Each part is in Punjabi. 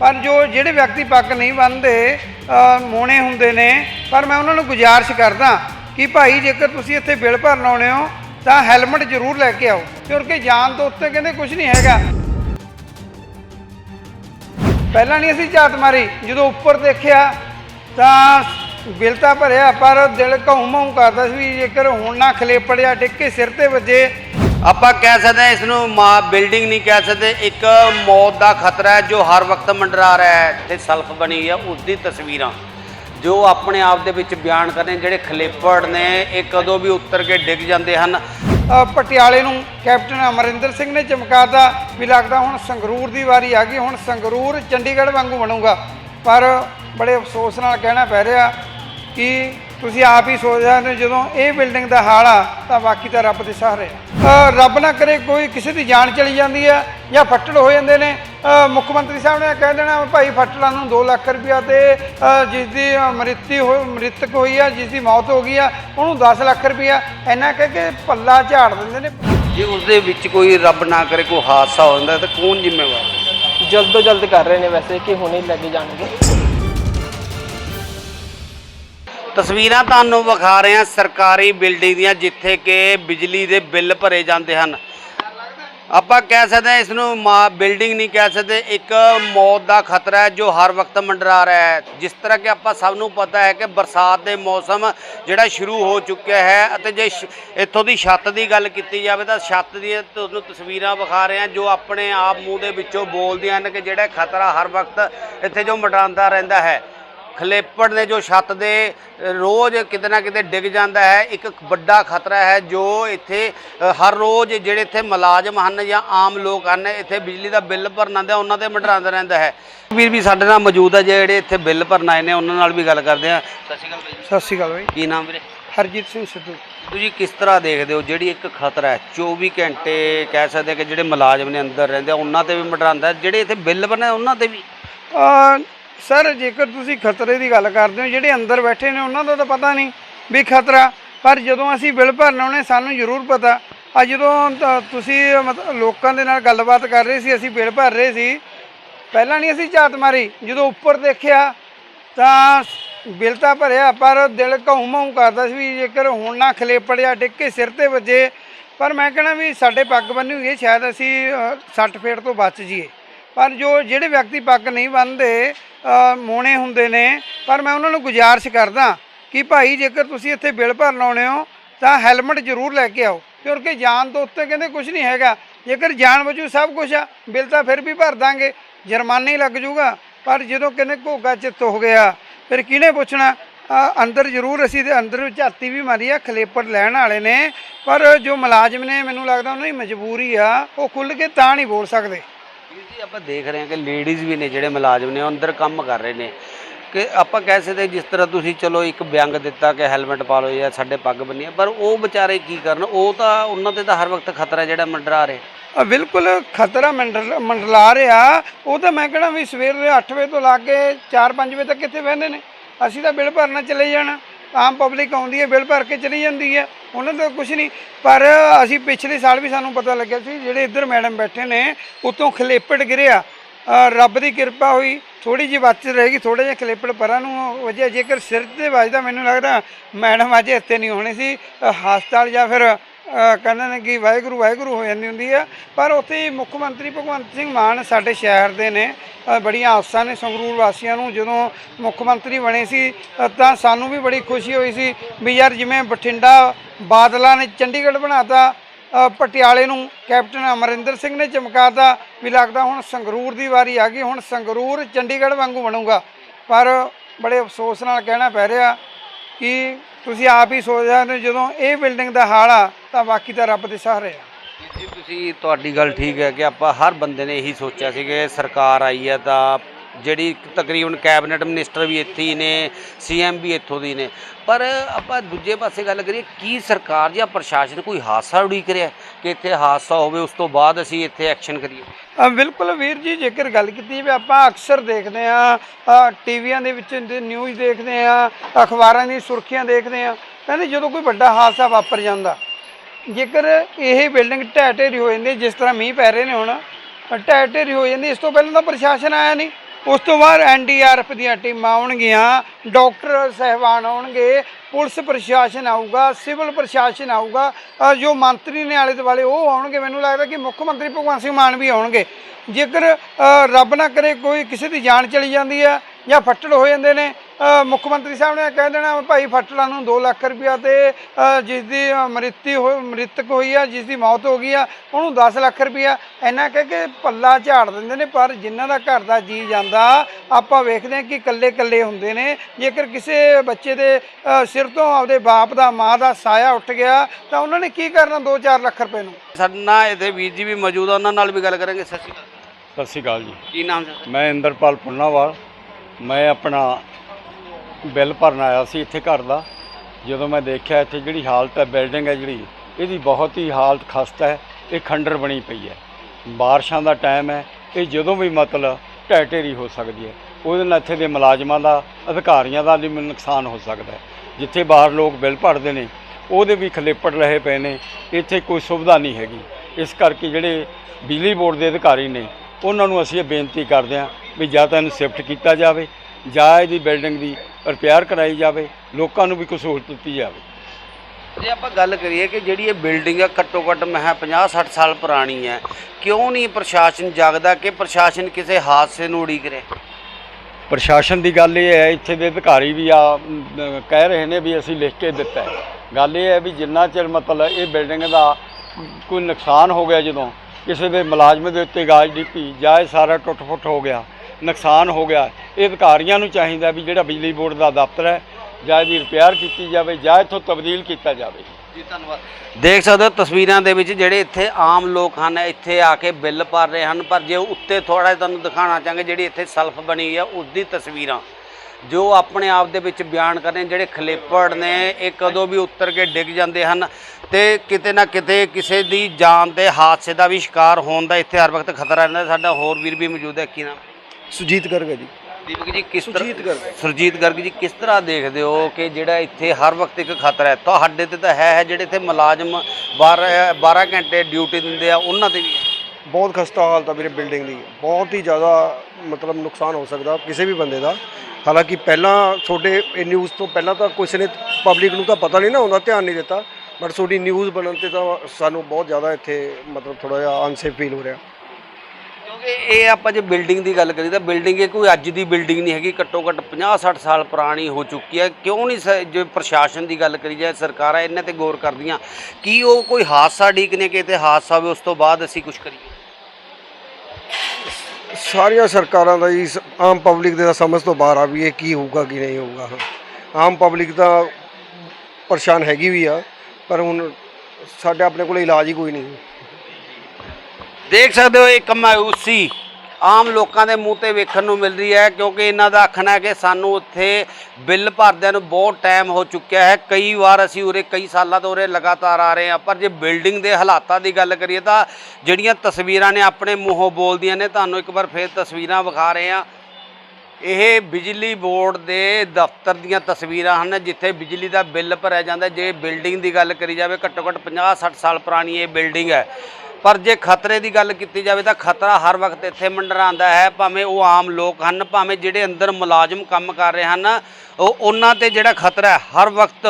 ਪਰ ਜੋ ਜਿਹੜੇ ਵਿਅਕਤੀ ਪੱਗ ਨਹੀਂ ਬੰਨ੍ਹਦੇ ਮੋਣੇ ਹੁੰਦੇ ਨੇ, ਪਰ ਮੈਂ ਉਹਨਾਂ ਨੂੰ ਗੁਜ਼ਾਰਿਸ਼ ਕਰਦਾ ਕਿ ਭਾਈ ਜੇਕਰ ਤੁਸੀਂ ਇੱਥੇ ਬਿੱਲ ਭਰਨ ਆਉਣੇ ਹੋ, ਤਾਂ ਹੈਲਮਟ ਜ਼ਰੂਰ ਲੈ ਕੇ ਆਓ। ਕਿਉਂਕਿ ਜਾਨ ਤੋਂ ਉੱਤੇ ਕਹਿੰਦੇ ਕੁਝ ਨਹੀਂ ਹੈਗਾ। ਪਹਿਲਾਂ ਨਹੀਂ ਅਸੀਂ ਝਾਤ ਮਾਰੀ। ਜਦੋਂ ਉੱਪਰ ਦੇਖਿਆ, ਤਾਂ ਬਿੱਲ ਤਾਂ ਭਰਿਆ, ਪਰ ਦਿਲ ਘਉ ਮਾਉ ਕਰਦਾ ਸੀ ਵੀ ਜੇਕਰ ਹੁਣ ਨਾ ਖਲੇਪੜਿਆ ਟਿੱਕੇ ਸਿਰ ਤੇ ਵੱਜੇ ਆਪਾਂ ਕਹਿ ਸਕਦੇ ਹਾਂ ਇਸ ਨੂੰ ਮਾ ਬਿਲਡਿੰਗ ਨਹੀਂ ਕਹਿ ਸਕਦੇ, ਇੱਕ ਮੌਤ ਦਾ ਖਤਰਾ ਹੈ ਜੋ ਹਰ ਵਕਤ ਮੰਡਰਾ ਰਿਹਾ ਹੈ ਤੇ ਸਲਫ ਬਣੀ ਹੈ ਉਸ ਦੀ ਤਸਵੀਰਾਂ ਜੋ ਆਪਣੇ ਆਪ ਦੇ ਵਿੱਚ ਬਿਆਨ ਕਰਦੇ ਜਿਹੜੇ ਖਲੇਪੜ ਨੇ, ਇਹ ਕਦੋਂ ਵੀ ਉੱਤਰ ਕੇ ਡਿੱਗ ਜਾਂਦੇ ਹਨ। ਪਟਿਆਲੇ ਨੂੰ ਕੈਪਟਨ ਅਮਰਿੰਦਰ ਸਿੰਘ ਨੇ ਚਮਕਾਤਾ, ਵੀ ਲੱਗਦਾ ਹੁਣ ਸੰਗਰੂਰ ਦੀ ਵਾਰੀ ਆ ਗਈ, ਹੁਣ ਸੰਗਰੂਰ ਚੰਡੀਗੜ੍ਹ ਵਾਂਗੂ ਬਣੂਗਾ। ਪਰ ਬੜੇ ਅਫਸੋਸ ਨਾਲ ਕਹਿਣਾ ਪੈ ਰਿਹਾ ਕਿ ਤੁਸੀਂ ਆਪ ਹੀ ਸੋਚ ਸਕਦੇ ਹੋ ਜਦੋਂ ਇਹ ਬਿਲਡਿੰਗ ਦਾ ਹਾਲ ਆ ਤਾਂ ਬਾਕੀ ਤਾਂ ਰੱਬ ਦੇ ਸਹਾਰੇ ਆ। ਰੱਬ ਨਾ ਕਰੇ ਕੋਈ ਕਿਸੇ ਦੀ ਜਾਨ ਚਲੀ ਜਾਂਦੀ ਆ ਜਾਂ ਫੱਟੜ ਹੋ ਜਾਂਦੇ ਨੇ। ਮੁੱਖ ਮੰਤਰੀ ਸਾਹਿਬ ਨੇ ਕਹਿ ਦੇਣਾ ਭਾਈ ਫੱਟੜਾਂ ਨੂੰ 2 ਲੱਖ ਰੁਪਇਆ ਤੇ ਜਿਸ ਦੀ ਮ੍ਰਿਤੀ ਹੋ ਮ੍ਰਿਤਕ ਹੋਈ ਆ ਜਿਸ ਦੀ ਮੌਤ ਹੋ ਗਈ ਆ ਉਹਨੂੰ 10 ਲੱਖ ਰੁਪਇਆ। ਇੰਨਾ ਕਹਿ ਕੇ ਪੱਲਾ ਝਾੜ ਦਿੰਦੇ ਨੇ। ਜੇ ਉਸ ਦੇ ਵਿੱਚ ਕੋਈ ਰੱਬ ਨਾ ਕਰੇ ਕੋਈ ਹਾਦਸਾ ਹੋ ਜਾਂਦਾ ਤਾਂ ਕੌਣ ਜ਼ਿੰਮੇਵਾਰ? ਜਲਦ ਤੋਂ ਜਲਦ ਕਰ ਰਹੇ ਨੇ ਵੈਸੇ ਕਿ ਹੁਣੇ ਲੈ ਕੇ ਜਾਣਗੇ। ਤਸਵੀਰਾਂ ਤੁਹਾਨੂੰ ਵਿਖਾ ਰਹੇ ਹਾਂ ਸਰਕਾਰੀ ਬਿਲਡਿੰਗ ਦੀਆਂ, ਜਿੱਥੇ ਕਿ ਬਿਜਲੀ ਦੇ ਬਿੱਲ ਭਰੇ ਜਾਂਦੇ ਹਨ। ਆਪਾਂ ਕਹਿ ਸਕਦੇ ਹਾਂ ਇਸ ਨੂੰ ਮਾ, ਬਿਲਡਿੰਗ ਨਹੀਂ ਕਹਿ ਸਕਦੇ, ਇੱਕ ਮੌਤ ਦਾ ਖਤਰਾ ਹੈ ਜੋ ਹਰ ਵਕਤ ਮੰਡਰਾ ਰਿਹਾ ਹੈ। ਜਿਸ ਤਰ੍ਹਾਂ ਕਿ ਆਪਾਂ ਸਭ ਨੂੰ ਪਤਾ ਹੈ ਕਿ ਬਰਸਾਤ ਦੇ ਮੌਸਮ ਜਿਹੜਾ ਸ਼ੁਰੂ ਹੋ ਚੁੱਕਿਆ ਹੈ ਅਤੇ ਜੇ ਸ਼- ਇੱਥੋਂ ਦੀ ਛੱਤ ਦੀ ਗੱਲ ਕੀਤੀ ਜਾਵੇ ਤਾਂ ਛੱਤ ਦੀਆਂ ਤੁਹਾਨੂੰ ਤਸਵੀਰਾਂ ਵਿਖਾ ਰਹੇ ਹਾਂ ਜੋ ਆਪਣੇ ਆਪ ਮੂੰਹ ਦੇ ਵਿੱਚੋਂ ਬੋਲਦੀਆਂ ਹਨ ਕਿ ਜਿਹੜਾ ਖਤਰਾ ਹਰ ਵਕਤ ਇੱਥੇ ਜੋ ਮੰਡਰਾਉਂਦਾ ਰਹਿੰਦਾ ਹੈ। ਖਲੇਪੜ ਨੇ ਜੋ ਛੱਤ ਦੇ ਰੋਜ਼ ਕਿਤੇ ਨਾ ਕਿਤੇ ਡਿੱਗ ਜਾਂਦਾ ਹੈ। ਇੱਕ ਵੱਡਾ ਖਤਰਾ ਹੈ ਜੋ ਇੱਥੇ ਹਰ ਰੋਜ਼ ਜਿਹੜੇ ਇੱਥੇ ਮੁਲਾਜ਼ਮ ਹਨ ਜਾਂ ਆਮ ਲੋਕ ਹਨ ਇੱਥੇ ਬਿਜਲੀ ਦਾ ਬਿੱਲ ਭਰਨ ਆਉਂਦੇ ਉਹਨਾਂ ਤੇ ਮੰਡਰਾਉਂਦਾ ਰਹਿੰਦਾ ਹੈ। ਵੀਰ ਵੀ ਸਾਡੇ ਨਾਲ ਮੌਜੂਦ ਹੈ ਜਿਹੜੇ ਇੱਥੇ ਬਿੱਲ ਭਰਨ ਆਏ ਨੇ ਉਹਨਾਂ ਨਾਲ ਵੀ ਗੱਲ ਕਰਦੇ ਆ। ਸਤਿ ਸ਼੍ਰੀ ਅਕਾਲ ਬਾਈ ਸਤਿ ਸ਼੍ਰੀ ਅਕਾਲ ਬਾਈ ਕੀ ਨਾਮ ਵੀਰੇ? ਹਰਜੀਤ ਸਿੰਘ ਸਿੱਧੂ। ਤੁਸੀਂ ਕਿਸ ਤਰ੍ਹਾਂ ਦੇਖਦੇ ਹੋ ਜਿਹੜੀ ਇੱਕ ਖਤਰਾ ਹੈ? 24 ਘੰਟੇ ਕਹਿ ਸਕਦੇ ਕਿ ਜਿਹੜੇ ਮੁਲਾਜ਼ਮ ਨੇ ਅੰਦਰ ਰਹਿੰਦੇ ਆ ਉਹਨਾਂ ਤੇ ਵੀ ਮੰਡਰਾਉਂਦਾ ਜਿਹੜੇ ਇੱਥੇ ਬਿੱਲ ਬਣੇ ਉਹਨਾਂ ਤੇ ਵੀ? ਸਰ ਜੇਕਰ ਤੁਸੀਂ ਖਤਰੇ ਦੀ ਗੱਲ ਕਰਦੇ ਹੋ ਜਿਹੜੇ ਅੰਦਰ ਬੈਠੇ ਨੇ ਉਹਨਾਂ ਦਾ ਤਾਂ ਪਤਾ ਨਹੀਂ ਵੀ ਖਤਰਾ ਪਰ ਜਦੋਂ ਅਸੀਂ ਬਿੱਲ ਭਰਨ ਆਉਣੇ ਸਾਨੂੰ ਜ਼ਰੂਰ ਪਤਾ। ਆ ਜਦੋਂ ਤ- ਤੁਸੀਂ ਮਤਲਬ ਲੋਕਾਂ ਦੇ ਨਾਲ ਗੱਲਬਾਤ ਕਰ ਰਹੇ ਸੀ ਅਸੀਂ ਬਿੱਲ ਭਰ ਰਹੇ ਸੀ ਪਹਿਲਾਂ ਨਹੀਂ ਅਸੀਂ ਝਾਤ ਮਾਰੀ। ਜਦੋਂ ਉੱਪਰ ਦੇਖਿਆ ਤਾਂ ਬਿੱਲ ਤਾਂ ਭਰਿਆ ਪਰ ਦਿਲ ਘਉ ਮਾਉ ਕਰਦਾ ਸੀ ਵੀ ਜੇਕਰ ਹੁਣ ਨਾ ਖਲੇਪੜਿਆ ਡਿੱਗ ਕੇ ਸਿਰ ਤੇ ਵੱਜੇ। ਪਰ ਮੈਂ ਕਹਿਣਾ ਵੀ ਸਾਡੇ ਪੱਗ ਬੰਨੀ ਹੋਈ ਹੈ ਸ਼ਾਇਦ ਅਸੀਂ ਅ, 60 ਫੇਟ ਤੋਂ ਬਚ ਜਾਈਏ। ਪਰ ਜੋ ਜਿਹੜੇ ਵਿਅਕਤੀ ਪੱਗ ਨਹੀਂ ਬੰਨ੍ਹਦੇ ਮੋਣੇ ਹੁੰਦੇ ਨੇ, ਪਰ ਮੈਂ ਉਹਨਾਂ ਨੂੰ ਗੁਜ਼ਾਰਿਸ਼ ਕਰਦਾ ਕਿ ਭਾਈ ਜੇਕਰ ਤੁਸੀਂ ਇੱਥੇ ਬਿੱਲ ਭਰਨ ਆਉਣੇ ਹੋ, ਤਾਂ ਹੈਲਮਟ ਜ਼ਰੂਰ ਲੈ ਕੇ ਆਓ। ਕਿਉਂਕਿ ਜਾਨ ਤੋਂ ਉੱਤੇ ਕਹਿੰਦੇ ਕੁਝ ਨਹੀਂ ਹੈਗਾ। ਜੇਕਰ ਜਾਨ ਬਚੂ ਸਭ ਕੁਝ ਆ, ਬਿੱਲ ਤਾਂ ਫਿਰ ਵੀ ਭਰ ਦਾਂਗੇ। ਜੁਰਮਾਨਾ ਹੀ ਲੱਗ ਜੂਗਾ ਪਰ ਜਦੋਂ ਕਹਿੰਦੇ ਘੋਗਾ ਚਿੱਤ ਹੋ ਗਿਆ, ਫਿਰ ਕਿਹਨੇ ਪੁੱਛਣਾ? ਅੰਦਰ ਜ਼ਰੂਰ ਅਸੀਂ ਤੇ ਅੰਦਰ ਝਾਤੀ ਵੀ ਮਾਰੀ ਆ, ਖਲੇਪੜ ਲੈਣ ਵਾਲੇ ਨੇ। ਪਰ ਜੋ ਮੁਲਾਜ਼ਮ ਨੇ, ਮੈਨੂੰ ਲੱਗਦਾ ਉਹਨਾਂ ਦੀ ਮਜਬੂਰੀ ਆ, ਉਹ ਖੁੱਲ ਕੇ ਤਾਂ ਨਹੀਂ ਬੋਲ ਸਕਦੇ। ਵੀਰ ਜੀ ਆਪਾਂ ਦੇਖ ਰਹੇ ਹਾਂ ਕਿ ਲੇਡੀਜ਼ ਵੀ ਨੇ ਜਿਹੜੇ ਮੁਲਾਜ਼ਮ ਨੇ ਉਹ ਅੰਦਰ ਕੰਮ ਕਰ ਰਹੇ ਨੇ। ਕਿ ਆਪਾਂ ਕਹਿ ਸਕਦੇ ਜਿਸ ਤਰ੍ਹਾਂ ਤੁਸੀਂ ਚਲੋ ਇੱਕ ਵਿਅੰਗ ਦਿੱਤਾ ਕਿ ਹੈਲਮਟ ਪਾ ਲਓ ਜਾਂ ਸਾਡੇ ਪੱਗ ਬੰਨੀ ਹੈ, ਪਰ ਉਹ ਵਿਚਾਰੇ ਕੀ ਕਰਨ? ਉਹ ਤਾਂ ਉਹਨਾਂ ਤੇ ਤਾਂ ਹਰ ਵਕਤ ਖਤਰਾ ਜਿਹੜਾ ਮੰਡਰਾ ਰਹੇ। ਆ ਬਿਲਕੁਲ ਖਤਰਾ ਮੰਡਲ ਮੰਡਲਾ ਰਿਹਾ। ਉਹ ਤਾਂ ਮੈਂ ਕਹਣਾ ਵੀ ਸਵੇਰ ਦੇ 8 ਵਜੇ ਤੋਂ ਲਾ ਕੇ 4-5 ਵਜੇ ਤੱਕ ਕਿੱਥੇ ਬਹਿੰਦੇ ਨੇ। ਅਸੀਂ ਤਾਂ ਬਿੱਲ ਭਰਨਾ ਚਲੇ ਜਾਣਾ। ਆਮ ਪਬਲਿਕ ਆਉਂਦੀ ਹੈ, ਬਿੱਲ ਭਰ ਕੇ ਚਲੀ ਜਾਂਦੀ ਹੈ। ਉਹਨਾਂ ਦਾ ਕੁਝ ਨਹੀਂ। ਪਰ ਅਸੀਂ ਪਿਛਲੇ ਸਾਲ ਵੀ ਸਾਨੂੰ ਪਤਾ ਲੱਗਿਆ ਸੀ, ਜਿਹੜੇ ਇੱਧਰ ਮੈਡਮ ਬੈਠੇ ਨੇ, ਉਤੋਂ ਖਲੇਪੜ ਗਿਰਿਆ। ਰੱਬ ਦੀ ਕਿਰਪਾ ਹੋਈ ਥੋੜੀ ਜਿਹੀ ਬਚ ਰਹੇਗੀ ਥੋੜਾ ਜਿਹਾ ਖਲੇਪੜ ਪਰਾਂ ਨੂੰ ਵਜਿਆ। ਜੇਕਰ ਸਿਰ ਤੇ ਵੱਜਦਾ, ਮੈਨੂੰ ਲੱਗਦਾ ਮੈਡਮ ਅੱਜ ਇੱਥੇ ਨਹੀਂ ਹੋਣੀ ਸੀ ਹਸਪਤਾਲ ਜਾਂ ਫਿਰ ਕਹਿੰਦੇ ਨੇ ਕਿ ਵਾਹਿਗੁਰੂ ਵਾਹਿਗੁਰੂ ਹੋ ਜਾਂਦੀ ਹੁੰਦੀ ਆ। ਪਰ ਉੱਥੇ ਮੁੱਖ ਮੰਤਰੀ ਭਗਵੰਤ ਸਿੰਘ ਮਾਨ ਸਾਡੇ ਸ਼ਹਿਰ ਦੇ ਨੇ। ਬੜੀਆਂ ਆਸਾਂ ਨੇ ਸੰਗਰੂਰ ਵਾਸੀਆਂ ਨੂੰ। ਜਦੋਂ ਮੁੱਖ ਮੰਤਰੀ ਬਣੇ ਸੀ ਤਾਂ ਸਾਨੂੰ ਵੀ ਬੜੀ ਖੁਸ਼ੀ ਹੋਈ ਸੀ ਵੀ ਯਾਰ ਜਿਵੇਂ ਬਠਿੰਡਾ ਬਾਦਲਾਂ ਨੇ ਚੰਡੀਗੜ੍ਹ ਬਣਾਤਾ ਅ, ਪਟਿਆਲੇ ਨੂੰ ਕੈਪਟਨ ਅਮਰਿੰਦਰ ਸਿੰਘ ਨੇ ਚਮਕਾਤਾ ਵੀ ਲੱਗਦਾ ਹੁਣ ਸੰਗਰੂਰ ਦੀ ਵਾਰੀ ਆ ਗਈ ਹੁਣ ਸੰਗਰੂਰ ਚੰਡੀਗੜ੍ਹ ਵਾਂਗੂ ਬਣੂਗਾ। ਪਰ ਬੜੇ ਅਫਸੋਸ ਨਾਲ ਕਹਿਣਾ ਪੈ ਰਿਹਾ ਕਿ ਤੁਸੀਂ ਆਪ ਹੀ ਸੋਚ ਸਕਦੇ ਹੋ ਜਦੋਂ ਇਹ ਬਿਲਡਿੰਗ ਦਾ ਹਾਲ ਆ, ਤਾਂ ਬਾਕੀ ਤਾਂ ਰੱਬ ਦੇ ਸਹਾਰੇ ਆ। ਜੀ ਤੁਸੀਂ, ਤੁਹਾਡੀ ਗੱਲ ਠੀਕ ਹੈ ਕਿ ਆਪਾਂ ਹਰ ਬੰਦੇ ਨੇ ਇਹੀ ਸੋਚਿਆ ਸੀ ਕਿ ਸਰਕਾਰ ਆਈ ਹੈ ਤਾਂ ਜਿਹੜੀ ਤਕਰੀਬਨ ਕੈਬਨਿਟ ਮਿਨਿਸਟਰ ਵੀ ਇੱਥੇ ਹੀ ਨੇ ਸੀਐਮ ਵੀ ਇੱਥੋਂ ਦੀ ਨੇ। ਪਰ ਆਪਾਂ ਦੂਜੇ ਪਾਸੇ ਗੱਲ ਕਰੀਏ, ਕੀ ਸਰਕਾਰ ਜਾਂ ਪ੍ਰਸ਼ਾਸਨ ਕੋਈ ਹਾਦਸਾ ਉਡੀਕ ਰਿਹਾ ਕਿ ਇੱਥੇ ਹਾਦਸਾ ਹੋਵੇ, ਉਸ ਤੋਂ ਬਾਅਦ ਅਸੀਂ ਇੱਥੇ ਐਕਸ਼ਨ ਕਰੀਏ? ਬਿਲਕੁਲ ਵੀਰ ਜੀ, ਜੇਕਰ ਗੱਲ ਕੀਤੀ ਜਾਵੇ, ਆਪਾਂ ਅਕਸਰ ਦੇਖਦੇ ਆ ਟੀਵੀਆਂ ਦੇ ਵਿੱਚ ਨਿਊਜ਼ ਦੇਖਦੇ ਆ ਅਖਬਾਰਾਂ ਦੀ ਸੁਰਖੀਆਂ ਦੇਖਦੇ ਆ ਕਹਿੰਦੇ ਜਦੋਂ ਕੋਈ ਵੱਡਾ ਹਾਦਸਾ ਵਾਪਰ ਜਾਂਦਾ, ਜੇਕਰ ਇਹ ਬਿਲਡਿੰਗ ਢਹਿ ਢੇਰੀ ਹੋ ਜਾਂਦੀ, ਜਿਸ ਤਰ੍ਹਾਂ ਮੀਂਹ ਪੈ ਰਹੇ ਨੇ ਹੁਣ, ਢਹਿ ਢੇਰੀ ਹੋ ਜਾਂਦੀ, ਇਸ ਤੋਂ ਪਹਿਲਾਂ ਤਾਂ ਪ੍ਰਸ਼ਾਸਨ ਆਇਆ ਨਹੀਂ। ਉਸ ਤੋਂ ਬਾਅਦ ਐਨਡੀਆਰਐਫ ਦੀਆਂ ਟੀਮਾਂ ਆਉਣਗੀਆਂ, ਡਾਕਟਰ ਸਹਿਬਾਨ ਆਉਣਗੇ, ਪੁਲਿਸ ਪ੍ਰਸ਼ਾਸਨ ਆਊਗਾ, ਸਿਵਲ ਪ੍ਰਸ਼ਾਸਨ ਆਊਗਾ ਜੋ ਮੰਤਰੀ ਨੇ ਆਲੇ ਦੁਆਲੇ ਉਹ ਆਉਣਗੇ, ਮੈਨੂੰ ਲੱਗਦਾ ਕਿ ਮੁੱਖ ਮੰਤਰੀ ਭਗਵੰਤ ਸਿੰਘ ਮਾਨ ਵੀ ਆਉਣਗੇ। ਜੇਕਰ ਰੱਬ ਨਾ ਕਰੇ ਕੋਈ ਕਿਸੇ ਦੀ ਜਾਨ ਚਲੀ ਜਾਂਦੀ ਹੈ ਜਾਂ ਫੱਟੜ ਹੋ ਜਾਂਦੇ ਨੇ ਮੁੱਖ ਮੰਤਰੀ ਸਾਹਿਬ ਨੇ ਕਹਿ ਦੇਣਾ ਭਾਈ ਫੱਟੜਾਂ ਨੂੰ 2 ਲੱਖ ਰੁਪਇਆ ਤੇ ਜਿਸ ਦੀ ਮ੍ਰਿਤੀ ਹੋ ਮ੍ਰਿਤਕ ਹੋਈ ਆ ਜਿਸ ਦੀ ਮੌਤ ਹੋ ਗਈ ਆ ਉਹਨੂੰ 10 ਲੱਖ ਰੁਪਇਆ। ਇੰਨਾ ਕਹਿ ਕੇ ਪੱਲਾ ਝਾੜ ਦਿੰਦੇ ਨੇ ਪਰ ਜਿਨ੍ਹਾਂ ਦਾ ਘਰ ਦਾ ਜੀ ਜਾਂਦਾ ਆਪਾਂ ਵੇਖਦੇ ਹਾਂ ਕਿ ਇਕੱਲੇ ਇਕੱਲੇ ਹੁੰਦੇ ਨੇ। ਜੇਕਰ ਕਿਸੇ ਬੱਚੇ ਦੇ ਸਿਰ ਤੋਂ ਆਪਦੇ ਬਾਪ ਦਾ ਮਾਂ ਦਾ ਸਾਇਆ ਉੱਠ ਗਿਆ ਤਾਂ ਉਹਨਾਂ ਨੇ ਕੀ ਕਰਨਾ 2-4 ਲੱਖ ਰੁਪਏ ਨੂੰ? ਸਾਡੇ ਨਾਲ ਇਹਦੇ ਵੀਰ ਜੀ ਵੀ ਮੌਜੂਦ ਆ ਉਹਨਾਂ ਨਾਲ ਵੀ ਗੱਲ ਕਰਾਂਗੇ। ਸਤਿ ਸ਼੍ਰੀ ਅਕਾਲ। ਸਤਿ ਸ਼੍ਰੀ ਅਕਾਲ ਜੀ। ਕੀ ਨਾਮ ਹੈ ਮੈਂ ਇੰਦਰਪਾਲ ਪੁੰਨਾਵਾਲ। ਮੈਂ ਆਪਣਾ ਬਿੱਲ ਭਰਨ ਆਇਆ ਸੀ ਇੱਥੇ ਘਰ ਦਾ। ਜਦੋਂ ਮੈਂ ਦੇਖਿਆ ਇੱਥੇ ਜਿਹੜੀ ਹਾਲਤ ਹੈ, ਬਿਲਡਿੰਗ ਹੈ ਜਿਹੜੀ, ਇਹਦੀ ਬਹੁਤ ਹੀ ਹਾਲਤ ਖਸਤਾ ਹੈ, ਇਹ ਖੰਡਰ ਬਣੀ ਪਈ ਹੈ। ਬਾਰਿਸ਼ਾਂ ਦਾ ਟਾਈਮ ਹੈ, ਇਹ ਜਦੋਂ ਵੀ ਮਤਲਬ ਢਹਿ ਢੇਰੀ ਹੋ ਸਕਦੀ ਹੈ। ਉਹਦੇ ਨਾਲ ਇੱਥੇ ਦੇ ਮੁਲਾਜ਼ਮਾਂ ਦਾ, ਅਧਿਕਾਰੀਆਂ ਦਾ ਵੀ ਨੁਕਸਾਨ ਹੋ ਸਕਦਾ ਹੈ। ਜਿੱਥੇ ਬਾਹਰ ਲੋਕ ਬਿੱਲ ਭਰਦੇ ਨੇ, ਉਹਦੇ ਵੀ ਖਲੇਪੜ ਰਹੇ ਪਏ ਨੇ, ਇੱਥੇ ਕੋਈ ਸੁਵਿਧਾ ਨਹੀਂ ਹੈਗੀ। ਇਸ ਕਰਕੇ ਜਿਹੜੇ ਬਿਜਲੀ ਬੋਰਡ ਦੇ ਅਧਿਕਾਰੀ ਨੇ, ਉਹਨਾਂ ਨੂੰ ਅਸੀਂ ਇਹ ਬੇਨਤੀ ਕਰਦੇ ਹਾਂ ਵੀ ਜਾਂ ਤਾਂ ਇਹਨੂੰ ਸ਼ਿਫਟ ਕੀਤਾ ਜਾਵੇ, ਜਾਂ ਇਹਦੀ ਬਿਲਡਿੰਗ ਦੀ ਰਿਪੇਅਰ ਕਰਾਈ ਜਾਵੇ ਲੋਕਾਂ ਨੂੰ ਵੀ ਕੋਈ ਸਹੂਲਤ ਦਿੱਤੀ ਜਾਵੇ। ਜੇ ਆਪਾਂ ਗੱਲ ਕਰੀਏ ਕਿ ਜਿਹੜੀ ਇਹ ਬਿਲਡਿੰਗ ਆ ਘੱਟੋ ਘੱਟ ਮੈਂ 50 60 ਸਾਲ ਪੁਰਾਣੀ ਹੈ ਕਿਉਂ ਨਹੀਂ ਪ੍ਰਸ਼ਾਸਨ ਜਾਗਦਾ ਕਿ ਪ੍ਰਸ਼ਾਸਨ ਕਿਸੇ ਹਾਦਸੇ ਨੂੰ ਉਡੀਕ ਰਿਹਾ? ਪ੍ਰਸ਼ਾਸਨ ਦੀ ਗੱਲ ਇਹ ਹੈ ਇੱਥੇ ਦੇ ਅਧਿਕਾਰੀ ਵੀ ਆ ਕਹਿ ਰਹੇ ਨੇ ਵੀ ਅਸੀਂ ਲਿਖ ਕੇ ਦਿੱਤਾ ਹੈ। ਗੱਲ ਇਹ ਹੈ ਵੀ ਜਿੰਨਾ ਚਿਰ ਮਤਲਬ ਇਹ ਬਿਲਡਿੰਗ ਦਾ ਕੋਈ ਨੁਕਸਾਨ ਹੋ ਗਿਆ ਜਦੋਂ ਕਿਸੇ ਦੇ ਮੁਲਾਜ਼ਮ ਦੇ ਉੱਤੇ ਗਾਜ ਡਿੱਪੀ ਜਾਂ ਇਹ ਸਾਰਾ ਟੁੱਟ-ਫੁੱਟ ਹੋ ਗਿਆ ਨੁਕਸਾਨ ਹੋ ਗਿਆ। ਇਹ ਅਧਿਕਾਰੀਆਂ ਨੂੰ ਚਾਹੀਦਾ ਵੀ ਜਿਹੜਾ ਬਿਜਲੀ ਬੋਰਡ ਦਾ ਦਫ਼ਤਰ ਹੈ ਜਾਂ ਇਹਦੀ ਰਿਪੇਅਰ ਕੀਤੀ ਜਾਵੇ ਜਾਂ ਇੱਥੋਂ ਤਬਦੀਲ ਕੀਤਾ ਜਾਵੇ। ਜੀ ਧੰਨਵਾਦ। ਦੇਖ ਸਕਦੇ ਹੋ ਤਸਵੀਰਾਂ ਦੇ ਵਿੱਚ ਜਿਹੜੇ ਇੱਥੇ ਆਮ ਲੋਕ ਹਨ ਇੱਥੇ ਆ ਕੇ ਬਿੱਲ ਭਰ ਰਹੇ ਹਨ ਪਰ ਜੇ ਉੱਤੇ ਥੋੜਾ ਤੁਹਾਨੂੰ ਦਿਖਾਉਣਾ ਚਾਹਾਂਗੇ ਜਿਹੜੀ ਇੱਥੇ ਸਲਫ ਬਣੀ ਆ ਉਸ ਦੀ ਤਸਵੀਰਾਂ। ਜੋ ਆਪਣੇ ਆਪ ਦੇ ਵਿੱਚ ਬਿਆਨ ਕਰ ਰਹੇ ਨੇ ਜਿਹੜੇ ਖਲੇਪੜ ਨੇ ਇਹ ਕਦੋਂ ਵੀ ਉੱਤਰ ਕੇ ਡਿੱਗ ਜਾਂਦੇ ਹਨ ਤੇ ਕਿਤੇ ਨਾ ਕਿਤੇ ਕਿਸੇ ਦੀ ਜਾਨ ਦੇ ਹਾਦਸੇ ਦਾ ਵੀ ਸ਼ਿਕਾਰ ਹੋਣ ਦਾ ਇੱਥੇ ਹਰ ਵਕਤ ਖਤਰਾ ਰਹਿੰਦਾ। ਸਾਡਾ ਹੋਰ ਵੀਰ ਵੀ ਮੌਜੂਦ ਹੈ ਕੀ ਨਾਮ? ਸੁਜੀਤ ਗਰਗ ਹੈ ਜੀ। ਦੀਪਕ ਜੀ ਕਿਸ ਸੁਰਜੀਤ ਗਰਗ। ਸੁਰਜੀਤ ਗਰਗ ਜੀ ਕਿਸ ਤਰ੍ਹਾਂ ਦੇਖਦੇ ਹੋ ਕਿ ਜਿਹੜਾ ਇੱਥੇ ਹਰ ਵਕਤ ਇੱਕ ਖਤਰਾ ਹੈ? ਤੁਹਾਡੇ ਤੇ ਤਾਂ ਹੈ ਹੈ ਜਿਹੜੇ ਇੱਥੇ ਮੁਲਾਜ਼ਮ 12 12 ਘੰਟੇ ਡਿਊਟੀ ਦਿੰਦੇ ਆ ਉਹਨਾਂ ਤੇ ਵੀ ਹੈ। ਬਹੁਤ ਖਸਤਾ ਹਾਲਤ ਆ ਵੀਰੇ ਬਿਲਡਿੰਗ ਦੀ। ਬਹੁਤ ਹੀ ਜ਼ਿਆਦਾ ਮਤਲਬ ਨੁਕਸਾਨ ਹੋ ਸਕਦਾ ਕਿਸੇ ਵੀ ਬੰਦੇ ਦਾ। ਹਾਲਾਂਕਿ ਪਹਿਲਾਂ ਤੁਹਾਡੇ ਇਹ ਨਿਊਜ਼ ਤੋਂ ਪਹਿਲਾਂ ਤਾਂ ਕਿਸੇ ਨੇ ਪਬਲਿਕ ਨੂੰ ਤਾਂ ਪਤਾ ਨਹੀਂ ਨਾ ਹੁੰਦਾ ਧਿਆਨ ਨਹੀਂ ਦਿੱਤਾ। ਬਟ ਤੁਹਾਡੀ ਨਿਊਜ਼ ਬਣਨ ਤੇ ਤਾਂ ਸਾਨੂੰ ਬਹੁਤ ਜ਼ਿਆਦਾ ਇੱਥੇ ਮਤਲਬ ਥੋੜਾ ਜਿਹਾ ਅਨਸੇਫ ਫੀਲ ਹੋ ਰਿਹਾ। ਕਿਉਂਕਿ ਇਹ ਆਪਾਂ ਜੇ ਬਿਲਡਿੰਗ ਦੀ ਗੱਲ ਕਰੀਏ ਤਾਂ ਬਿਲਡਿੰਗ ਇਹ ਕੋਈ ਅੱਜ ਦੀ ਬਿਲਡਿੰਗ ਨਹੀਂ ਹੈਗੀ, ਘੱਟੋ ਘੱਟ 50 60 ਸਾਲ ਪੁਰਾਣੀ ਹੋ ਚੁੱਕੀ ਹੈ। ਕਿਉਂ ਨਹੀਂ ਸ- ਜੇ ਪ੍ਰਸ਼ਾਸਨ ਦੀ ਗੱਲ ਕਰੀ ਜਾਏ, ਸਰਕਾਰਾਂ ਇਹਨਾਂ ਤੇ ਗੌਰ ਕਰਦੀਆਂ, ਕੀ ਉਹ ਕੋਈ ਹਾਦਸਾ ਢੀਕ ਨੇ ਕਿ ਤੇ ਹਾਦਸਾ ਹੋਵੇ, ਉਸ ਤੋਂ ਬਾਅਦ ਅਸੀਂ ਕੁਝ ਕਰੀਏ? ਸਾਰੀਆਂ ਸਰਕਾਰਾਂ ਦਾ ਜੀ ਸ- ਆਮ ਪਬਲਿਕ ਦੇ ਤਾਂ ਸਮਝ ਤੋਂ ਬਾਹਰ ਆ ਵੀ ਇਹ ਕੀ ਹੋਊਗਾ, ਕੀ ਨਹੀਂ ਹੋਊਗਾ। ਆਮ ਪਬਲਿਕ ਤਾਂ ਪਰੇਸ਼ਾਨ ਹੈਗੀ ਵੀ ਆ, ਪਰ ਹੁਣ ਸਾਡੇ ਆਪਣੇ ਕੋਲ ਇਲਾਜ ਹੀ ਕੋਈ ਨਹੀਂ। ਦੇਖ ਸਕਦੇ ਹੋ ਇੱਕ ਮਾਯੂਸੀ ਆਮ ਲੋਕਾਂ ਦੇ ਮੂੰਹ ਤੇ ਵੇਖਣ ਨੂੰ ਮਿਲ ਰਹੀ ਹੈ ਕਿਉਂਕਿ ਇਹਨਾਂ ਦਾ ਆਖਣਾ ਹੈ ਕਿ ਸਾਨੂੰ ਉੱਥੇ ਬਿੱਲ ਭਰਦਿਆਂ ਨੂੰ ਬਹੁਤ ਟਾਈਮ ਹੋ ਚੁੱਕਿਆ ਹੈ। ਕਈ ਵਾਰ ਅਸੀਂ ਉਰੇ, ਕਈ ਸਾਲਾਂ ਤੋਂ ਉਰੇ ਲਗਾਤਾਰ ਆ ਰਹੇ ਹਾਂ। ਪਰ ਜੇ ਬਿਲਡਿੰਗ ਦੇ ਹਾਲਾਤਾਂ ਦੀ ਗੱਲ ਕਰੀਏ ਤਾਂ ਜਿਹੜੀਆਂ ਤਸਵੀਰਾਂ ਨੇ ਆਪਣੇ ਮੂੰਹੋਂ ਬੋਲਦੀਆਂ ਨੇ, ਤੁਹਾਨੂੰ ਇੱਕ ਵਾਰ ਫੇਰ ਤਸਵੀਰਾਂ ਵਿਖਾ ਰਹੇ ਹਾਂ। ਇਹ ਬਿਜਲੀ ਬੋਰਡ ਦੇ ਦਫ਼ਤਰ ਦੀਆਂ ਤਸਵੀਰਾਂ ਹਨ, ਜਿੱਥੇ ਬਿਜਲੀ ਦਾ ਬਿੱਲ ਭਰਿਆ ਜਾਂਦਾ। ਜੇ ਬਿਲਡਿੰਗ ਦੀ ਗੱਲ ਕਰੀ ਜਾਵੇ, ਘੱਟੋ ਘੱਟ 50 60 ਸਾਲ ਪੁਰਾਣੀ ਇਹ ਬਿਲਡਿੰਗ ਹੈ। ਪਰ ਜੇ ਖਤਰੇ ਦੀ ਗੱਲ ਕੀਤੀ ਜਾਵੇ ਤਾਂ ਖਤਰਾ ਹਰ ਵਕਤ ਇੱਥੇ ਮੰਡਰਾਉਂਦਾ ਹੈ, ਭਾਵੇਂ ਉਹ ਆਮ ਲੋਕ ਹਨ, ਭਾਵੇਂ ਜਿਹੜੇ ਅੰਦਰ ਮੁਲਾਜ਼ਮ ਕੰਮ ਕਰ ਰਹੇ ਹਨ, ਉਹ ਉਹਨਾਂ ਤੇ ਜਿਹੜਾ ਖਤਰਾ ਹਰ ਵਕਤ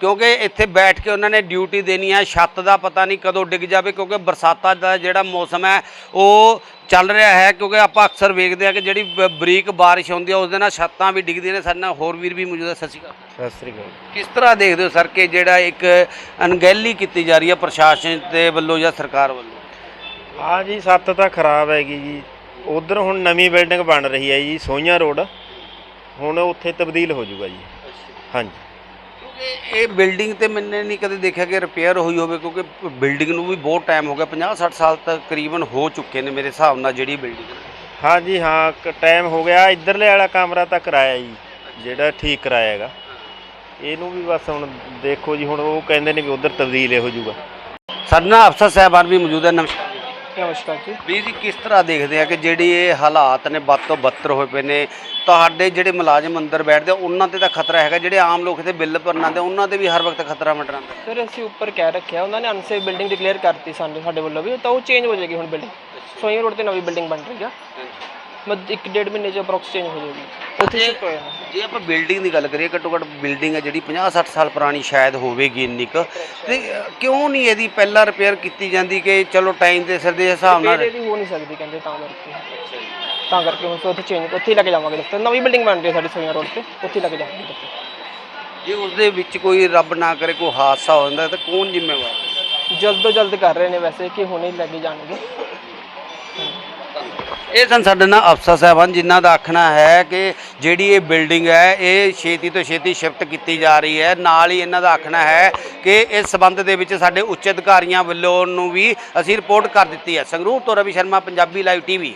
ਕਿਉਂਕਿ ਇੱਥੇ ਬੈਠ ਕੇ ਉਹਨਾਂ ਨੇ ਡਿਊਟੀ ਦੇਣੀ ਹੈ ਛੱਤ ਦਾ ਪਤਾ ਨਹੀਂ ਕਦੋਂ ਡਿੱਗ ਜਾਵੇ ਕਿਉਂਕਿ ਬਰਸਾਤਾਂ ਦਾ ਜਿਹੜਾ ਮੌਸਮ ਹੈ ਉਹ ਚੱਲ ਰਿਹਾ ਹੈ ਕਿਉਂਕਿ ਆਪਾਂ ਅਕਸਰ ਵੇਖਦੇ ਹਾਂ ਕਿ ਜਿਹੜੀ ਬ- ਬਰੀਕ ਬਾਰਿਸ਼ ਹੁੰਦੀ ਹੈ ਉਸ ਦੇ ਨਾਲ ਛੱਤਾਂ ਵੀ ਡਿੱਗਦੀਆਂ ਨੇ। ਸਾਡੇ ਨਾਲ ਹੋਰ ਵੀਰ ਵੀ ਮੌਜੂਦ ਹੈ ਸਤਿ ਸ਼੍ਰੀ ਅਕਾਲ। ਸਤਿ ਸ੍ਰੀ ਅਕਾਲ। ਕਿਸ ਤਰ੍ਹਾਂ ਦੇਖਦੇ ਹੋ ਸਰ ਕਿ ਜਿਹੜਾ ਇੱਕ ਅਣਗਹਿਲੀ ਕੀਤੀ ਜਾ ਰਹੀ ਹੈ ਪ੍ਰਸ਼ਾਸਨ ਦੇ ਵੱਲੋਂ ਜਾਂ ਸਰਕਾਰ ਵੱਲੋਂ? ਹਾਂ ਜੀ ਸੱਤ ਤਾਂ ਖਰਾਬ ਹੈਗੀ ਜੀ। ਉਧਰ ਹੁਣ ਨਵੀਂ ਬਿਲਡਿੰਗ ਬਣ ਰਹੀ ਹੈ ਜੀ ਸੋਈਆਂ ਰੋਡ। ਹੁਣ ਉੱਥੇ ਤਬਦੀਲ ਹੋ ਜਾਊਗਾ ਜੀ। ਹਾਂਜੀ। ਇਹ ਬਿਲਡਿੰਗ ਤੇ ਮੈंने ਨਹੀਂ ਕਦੇ ਦੇਖਿਆ ਕਿ ਰਿਪੇਅਰ ਹੋਈ ਹੋਵੇ ਕਿਉਂਕਿ ਬਿਲਡਿੰਗ ਨੂੰ ਵੀ ਬਹੁਤ ਟਾਈਮ ਹੋ ਗਿਆ 50 60 ਸਾਲ ਤੱਕ ਤਕਰੀਬਨ ਹੋ ਚੁੱਕੇ ਨੇ ਮੇਰੇ ਹਿਸਾਬ ਨਾਲ ਜਿਹੜੀ ਬਿਲਡਿੰਗ ਹਾਂ। ਜੀ ਹਾਂ ਟਾਈਮ ਹੋ ਗਿਆ। ਇੱਧਰਲੇ ਵਾਲਾ ਕਮਰਾ ਤਾਂ ਕਰਾਇਆ ਜੀ ਜਿਹੜਾ ਠੀਕ ਕਰਾਇਆ ਹੈਗਾ। ਇਹਨੂੰ ਵੀ ਬਸ ਹੁਣ ਦੇਖੋ ਜੀ ਹੁਣ ਉਹ ਕਹਿੰਦੇ ਨੇ ਵੀ ਉਧਰ ਤਬਦੀਲ ਹੋ ਜਾਊਗਾ ਸਾਡੇ ਨਾਲ ਅਫਸਰ ਸਾਹਿਬਾਨ ਵੀ ਮੌਜੂਦ ਹੈ ਨਮਸਕਾਰ ਨਮਸਕਾਰ ਜੀ? ਵੀਰ ਜੀ ਕਿਸ ਤਰ੍ਹਾਂ ਦੇਖਦੇ ਆ ਕਿ ਜਿਹੜੀ ਇਹ ਹਾਲਾਤ ਨੇ ਵੱਧ ਤੋਂ ਬੱਤਰ ਹੋਏ ਪਏ ਨੇ? ਤੁਹਾਡੇ ਜਿਹੜੇ ਮੁਲਾਜ਼ਮ ਅੰਦਰ ਬੈਠਦੇ ਆ, ਉਹਨਾਂ ਤੇ ਤਾਂ ਖਤਰਾ ਹੈਗਾ। ਜਿਹੜੇ ਆਮ ਲੋਕ ਇੱਥੇ ਬਿੱਲ ਭਰਨ ਆਉਂਦੇ ਉਹਨਾਂ ਤੇ ਵੀ ਹਰ ਵਕਤ ਖਤਰਾ ਮੰਡਰਾਉਂਦਾ ਸਰ ਅਸੀਂ ਉੱਪਰ ਕਹਿ ਰੱਖਿਆ ਉਹਨਾਂ ਨੇ ਅਨਸੇਫ ਬਿਲਡਿੰਗ ਡਿਕਲੇਅਰ ਕਰਤੀ ਸਾਨੂੰ ਸਾਡੇ ਵੱਲੋਂ ਵੀ। ਤਾਂ ਉਹ ਚੇਂਜ ਹੋ ਜਾਏਗੀ ਹੁਣ ਬਿਲਡਿੰਗ ਸੋਈਆਂ ਰੋਡ ਤੇ ਨਵੀਂ ਬਿਲਡਿੰਗ ਬਣ ਰਹੀ ਆ। ਇੱਕ ਡੇਢ ਮਹੀਨੇ ਚ ਅਪਰੋਕਸ ਚੇਂਜ ਹੋ ਜਾਏਗੀ ਉੱਥੇ ਸ਼ਿਫਟ ਹੋ ਜਾਣਾ। ਜੇ ਆਪਾਂ ਬਿਲਡਿੰਗ ਦੀ ਗੱਲ ਕਰੀਏ ਘੱਟੋ ਘੱਟ ਬਿਲਡਿੰਗ ਹੈ ਜਿਹੜੀ 50 60 ਸਾਲ ਪੁਰਾਣੀ ਸ਼ਾਇਦ ਹੋਵੇਗੀ ਇੰਨੀ ਕੁ। ਤੇ ਕਿਉਂ ਨਹੀਂ ਇਹਦੀ ਪਹਿਲਾਂ ਰਿਪੇਅਰ ਕੀਤੀ ਜਾਂਦੀ ਕਿ ਚਲੋ ਟਾਈਮ ਦੇ ਸਿਰ ਦੇ ਹਿਸਾਬ ਨਾਲ ਇਹਦੀ ਹੋ ਨਹੀਂ ਸਕਦੀ ਕਹਿੰਦੇ ਤਾਂ ਕਰਕੇ। ਤਾਂ ਕਰਕੇ ਹੁਣ ਉੱਥੇ ਚੇਂਜ ਉੱਥੇ ਹੀ ਲੈ ਕੇ ਜਾਵਾਂਗੇ ਦਫ਼ਤਰ ਨਵੀਂ ਬਿਲਡਿੰਗ ਬਣ ਰਹੀ ਹੈ ਸਾਡੀ ਸੋਈਆਂ ਰੋਡ ਤੇ ਉੱਥੇ ਹੀ ਲੈ ਕੇ ਜਾਵਾਂਗੇ ਦਫ਼ਤਰ ਜੇ ਉਸ ਦੇ ਵਿੱਚ ਕੋਈ ਰੱਬ ਨਾ ਕਰੇ ਕੋਈ ਹਾਦਸਾ ਹੋ ਜਾਂਦਾ ਤਾਂ ਕੌਣ ਜ਼ਿੰਮੇਵਾਰ? ਜਲਦ ਤੋਂ ਜਲਦ ਕਰ ਰਹੇ ਨੇ ਵੈਸੇ ਕਿ ਹੁਣੇ ਹੀ ਲੈ ਕੇ ਜਾਣਗੇ। ਇਹ ਸਨ ਸਾਡੇ ਨਾਲ ਅਫਸਰ ਸਾਹਿਬਾਨ ਜਿਨ੍ਹਾਂ ਦਾ ਆਖਣਾ ਹੈ ਕਿ ਜਿਹੜੀ ਇਹ ਬਿਲਡਿੰਗ ਹੈ, ਇਹ ਛੇਤੀ ਤੋਂ ਛੇਤੀ ਸ਼ਿਫਟ ਕੀਤੀ ਜਾ ਰਹੀ ਹੈ। ਨਾਲ ਹੀ ਇਹਨਾਂ ਦਾ ਆਖਣਾ ਹੈ ਕਿ ਇਸ ਸਬੰਧ ਦੇ ਵਿੱਚ ਸਾਡੇ ਉੱਚ ਅਧਿਕਾਰੀਆਂ ਵੱਲੋਂ ਨੂੰ ਵੀ ਅਸੀਂ ਰਿਪੋਰਟ ਕਰ ਦਿੱਤੀ ਹੈ। ਸੰਗਰੂਰ ਤੋਂ ਰਵੀ ਸ਼ਰਮਾ, ਪੰਜਾਬੀ ਲਾਈਵ ਟੀਵੀ।